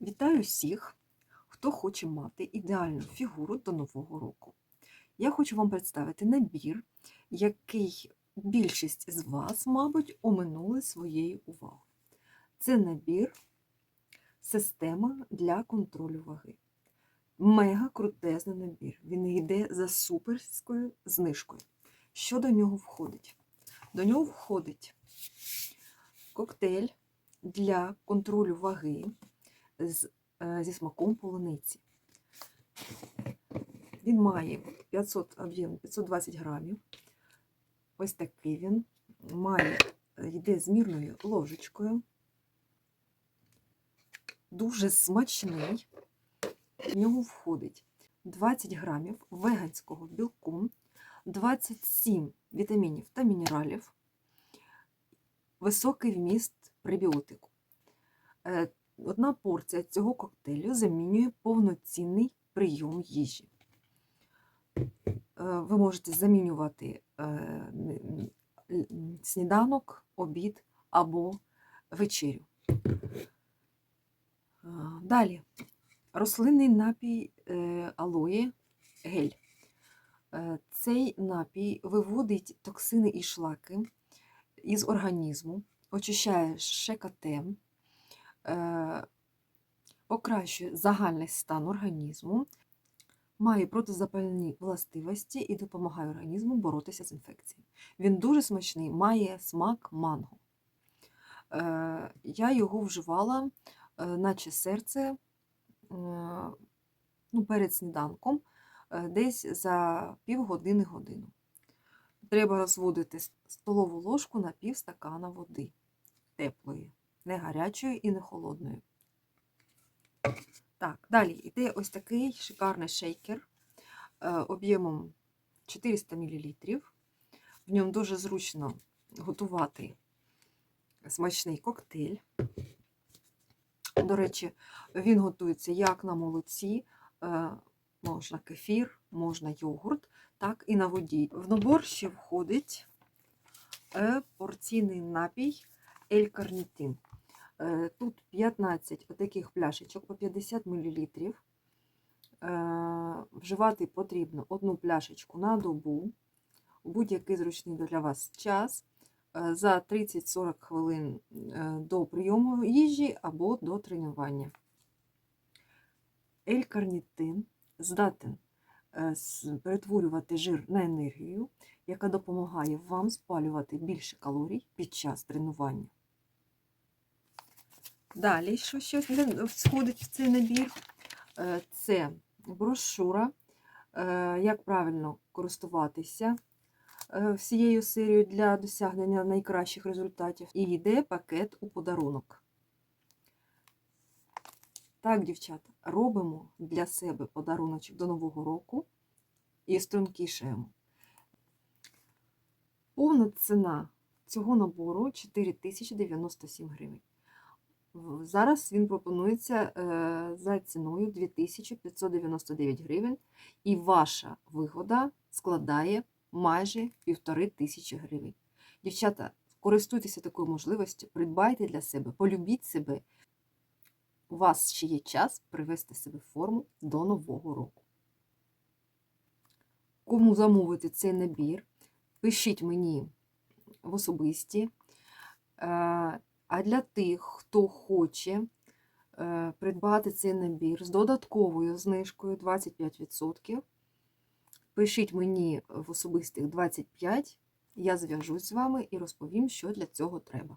Вітаю всіх, хто хоче мати ідеальну фігуру до Нового року. Я хочу вам представити набір, який більшість з вас, мабуть, оминули своєю увагою. Це набір система для контролю ваги. Мега крутезний набір. Він йде за суперською знижкою. Що до нього входить? До нього входить коктейль для контролю ваги з, е, зі смаком полуниці. Він має 500 об'єм 520 грамів. Ось такий він. Має, е, йде з мірною ложечкою. Дуже смачний. В нього входить 20 грамів веганського білку, 27 вітамінів та мінералів, високий вміст пребіотику. Одна порція цього коктейлю замінює повноцінний прийом їжі. Е, Ви можете замінювати е, сніданок, обід або вечерю. Е, Далі рослинний напій алоє гель. Цей напій виводить токсини і шлаки із організму, очищає ШКТ, е, покращує загальний стан організму, має протизапальні властивості і допомагає організму боротися з інфекцією. Він дуже смачний, має смак манго. Е, Я його вживала, е, наче серце, е, ну, перед сніданком, е, десь за півгодини годину. Треба розводити столову ложку на пів стакана води теплої, не гарячої і не холодної. Так, далі йде ось такий шикарний шейкер е, об'ємом 400 мл. В ньому дуже зручно готувати смачний коктейль. До речі, він готується як на молоці, е, можна кефір, можна йогурт, так і на воді. В набор ще входить е, порційний напій Ель Карнітин. Е, Тут 15 таких пляшечок по 50 мл. Вживати потрібно одну пляшечку на добу, у будь-який зручний для вас час, е, за 30-40 хвилин е, до прийому їжі або до тренування. Ель-карнітин здатен е, перетворювати жир на енергію, яка допомагає вам спалювати більше калорій під час тренування. Далі, що ще входить в цей набір, Е, це брошура, е, як правильно користуватися е, всією серією для досягнення найкращих результатів. І йде пакет у подарунок. Так, дівчата, робимо для себе подаруночок до Нового року і стрункішаємо. Повна ціна цього набору 4097 гривень. Зараз він пропонується е, за ціною 2599 гривень, і ваша вигода складає майже півтори тисячі гривень. Дівчата, користуйтеся такою можливістю, придбайте для себе, полюбіть себе. У вас ще є час привести себе в форму до Нового року. Кому замовити цей набір, пишіть мені в особисті. Е, А для тих, хто хоче е, придбати цей набір з додатковою знижкою 25%, пишіть мені в особистих 25, я зв'яжусь з вами і розповім, що для цього треба.